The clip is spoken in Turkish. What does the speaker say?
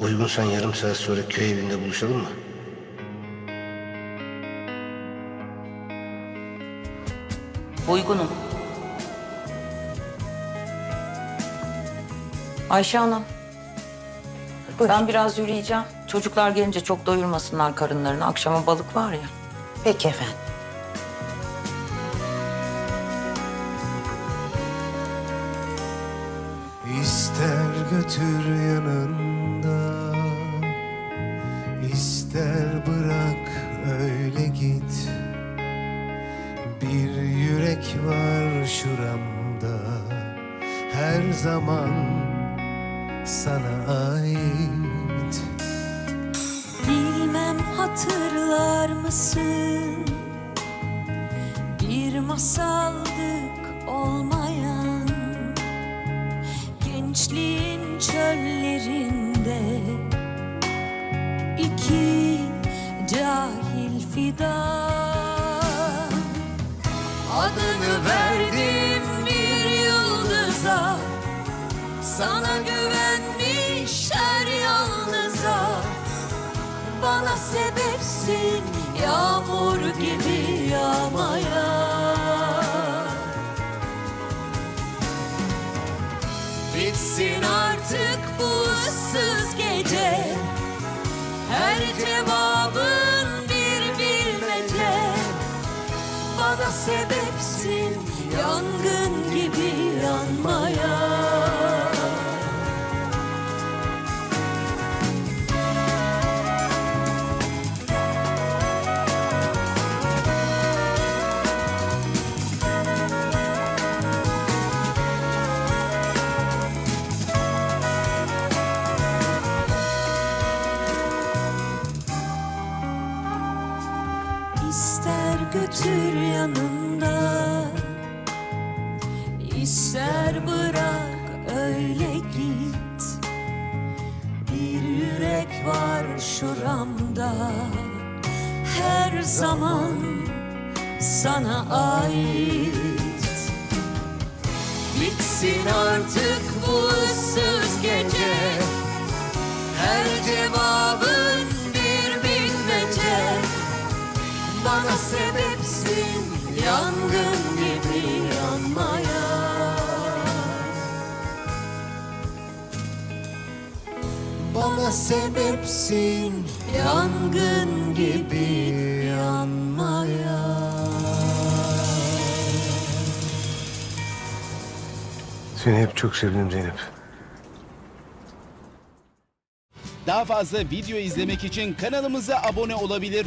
Uygunsan yarım saat sonra köy evinde buluşalım mı? Uygunum. Ayşe Hanım. Ben biraz yürüyeceğim. Çocuklar gelince çok doyurmasınlar karınlarını. Akşama balık var ya. Peki efendim. İster götür yanında Bir yürek var şuramda. Her zaman sana ait. Bilmem hatırlar mısın? Bir masaldık olmayan. Gençliğin çöllerinde iki cahil fidan Adını verdim bir yıldıza. Sana güvenmişler yalnıza bana sebepsin yağmur gibi yağmaya. Bitsin artık bu ıssız gece. Her cevabın Bana sebepsin. Yangın gibi yanmaya İster götür yanında ister bırak öyle git. Bir yürek var şuramda Her zaman sana ait. Bitsin artık bu ıssız gece Her cevabın bana sebepsin yangın gibi yanmaya Bana sebepsin Yangın gibi yanmaya Seni hep çok sevdim Zeynep. Daha fazla video izlemek için kanalımıza abone olabilir.